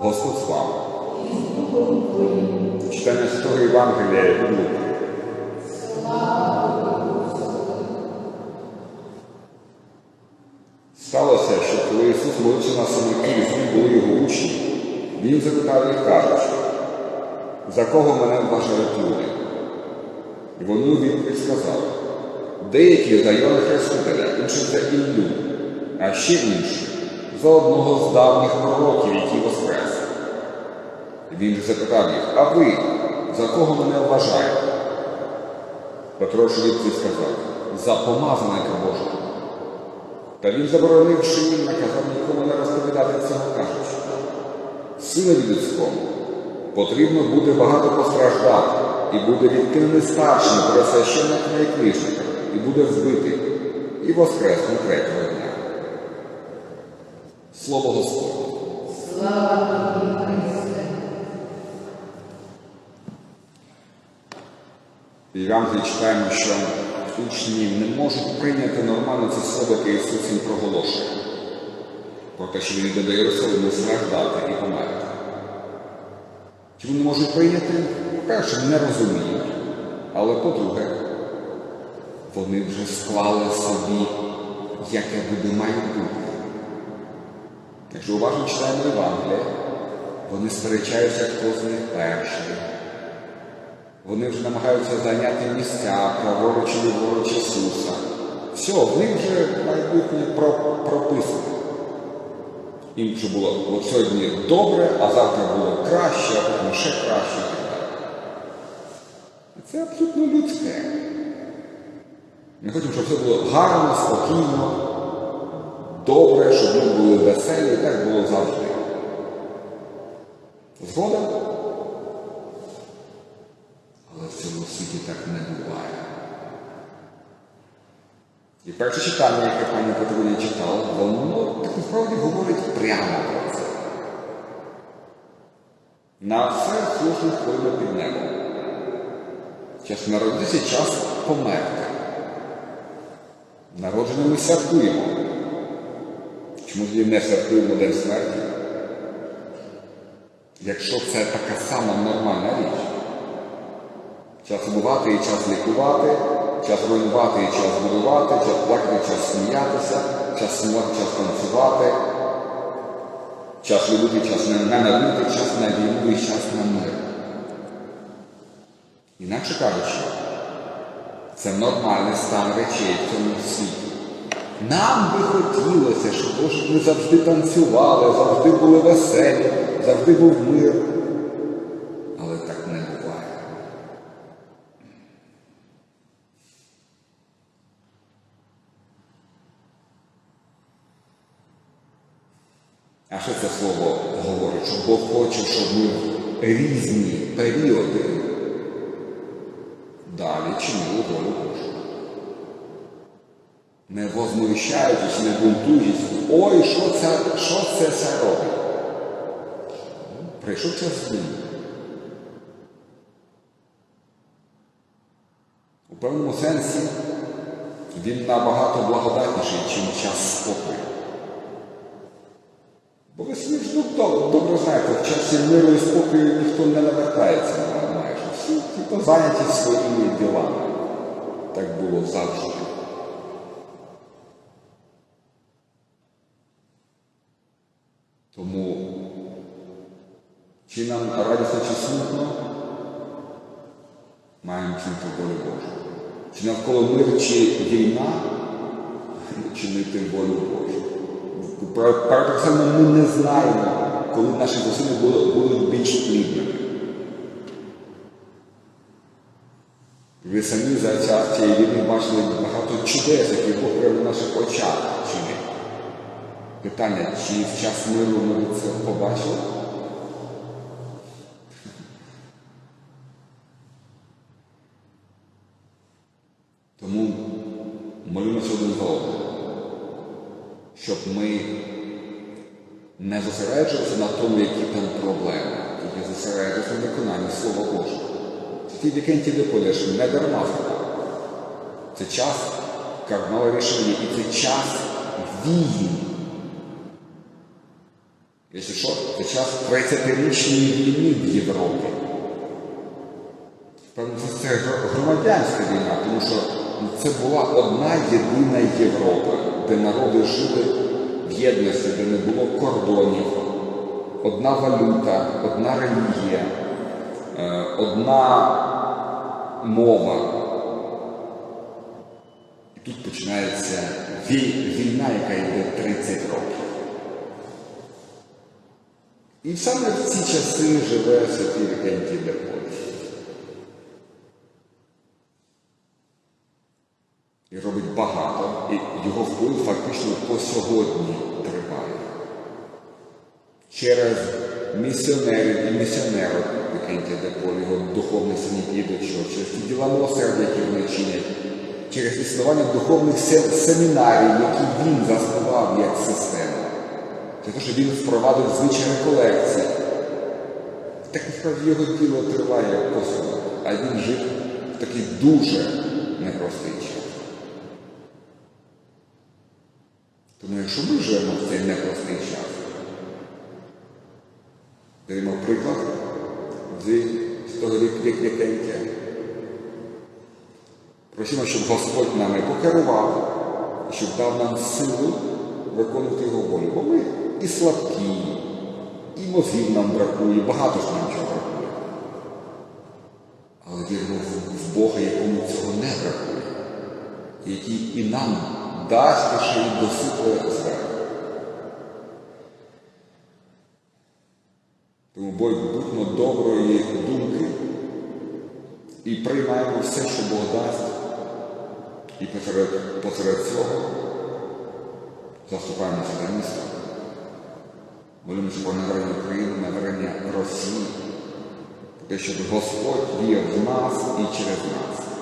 Господь з вами. Читання Святого Євангелія від Луки. Сталося, що коли Ісус молився на самоті, з були його учні, Він запитав їх, кажучи, за кого мене вважають люди? І вони відповідь сказали, деякі за Йоанна Хрестителя, інші за Іллю, а ще інші за одного з давніх пророків, який воскрес. Він запитав їх, а ви за кого мене вважаєте? Петро відповідь сказав, за помазаника Божого. Та він, заборонивши їм, наказав нікому не розповідати цього, кажучи, синові людському потрібно буде багато постраждати, і буде відкинений старшим перед священниками і буде вбитий, і воскресне третього. Слово Господне. В Євангелії читаємо, що учні не можуть прийняти нормально це слово, яке Ісус їм проголошує. Про те, що він йде до Єрусалиму страждати і померти. Чи вони можуть прийняти? По-перше, не розуміють. Але по-друге, вони вже склали собі, яке буде майбутнє. Якщо уважно читаємо Євангелія, вони сперечаються, хто з них перший. Вони вже намагаються зайняти місця праворуч і ліворуч Ісуса. Все, в них вже майбутнє про- прописано. Їм вже було от сьогодні добре, а завтра було краще, а потім ще краще. Це абсолютно людське. Ми хочемо, щоб все було гарно, спокійно, добре, щоб ми були веселі, так було завжди. Згода? Але в цьому світі так не буває. І перше читання, яке пані Петруня читала, воно так насправді говорить прямо про це. На все слушно вплине під небом. Час народитися, час померти. Народження ми святкуємо. Чому тоді не святкуємо День смерті? Якщо це така сама нормальна річ. Час убивати і час лікувати, час руйнувати і час будувати, час плакати, час сміятися, час сумувати, час танцювати, час любити, час не- ненавидіти, час на війну і час на мир. Інакше кажучи, це нормальний стан речей в цьому світі. Нам би хотілося, щоб ми завжди танцювали, завжди були веселі, завжди був мир. Але так не буває. А що це слово говорить? Що Бог хоче, щоб ми різні періоди далі чинили волю Божу. Не возмущаючись, не бунтуючись, ой, що це, що це все робить? Прийшов час зміни. У певному сенсі він набагато благодатніший, ніж час спокою. Бо ви ж ну, добре знаєте, в часі миру і спокою ніхто не навертається на майже. Всі зайняті своїми ділами. Так було завжди. Тому чи нам радісно, чи смутно, маємо чинити волю Божу. Чи навколо мир, чи війна, чинити волю Божу. Пар- Парадоксально ми не знаємо, коли наші зусилля будуть, більш плідними. Ви самі за час цієї війни бачили багато чудес, які Бог прямо на наших очах чинить. Питання, чи в час миру ми це побачили? Тому молимося один за одного, щоб ми не зосереджувалися на тому, які там проблеми, тільки зосереджувалися на виконанні Слова Божого. Ті вікенті де подеш не дарма. Це час кардинала рішення і це час війн. Якщо що, Це час 30-річної війни в Європі. Певно, це громадянська війна, тому що це була одна єдина Європа, де народи жили в єдності, де не було кордонів, одна валюта, одна релігія, е, одна мова. І тут починається війна, яка йде 30 років. І саме в ці часи живе святий Вікентій. І робить багато, і його вплив фактично по сьогодні триває. Через місіонерів і місіонерів Вікентія Деполь, його духовний санітідочок, через ті діла милосердя, які вони чинять, через існування духовних се- семінарів, які він заснував як систему. Те, що він впровадив звичай реколекцій. Так насправді його діло триває по а він жив в такий дуже непростий якщо ми живемо в цей непростий час, даємо приклад того вік Вікентія. Просимо, щоб Господь нами покерував, щоб дав нам силу виконувати його волю. Бо ми і слабкі, і мозгів нам бракує, багато ж нам чого бракує. Але віримо в Бога, якому цього не бракує, який і нам дасть ще й досипає зверху. Тому будьмо доброї думки і приймаємо все, що Бог дасть, і посеред, посеред цього заступаємося за місто. Молимося про навернення України, навернення Росії, те, щоб Господь діяв в нас і через нас.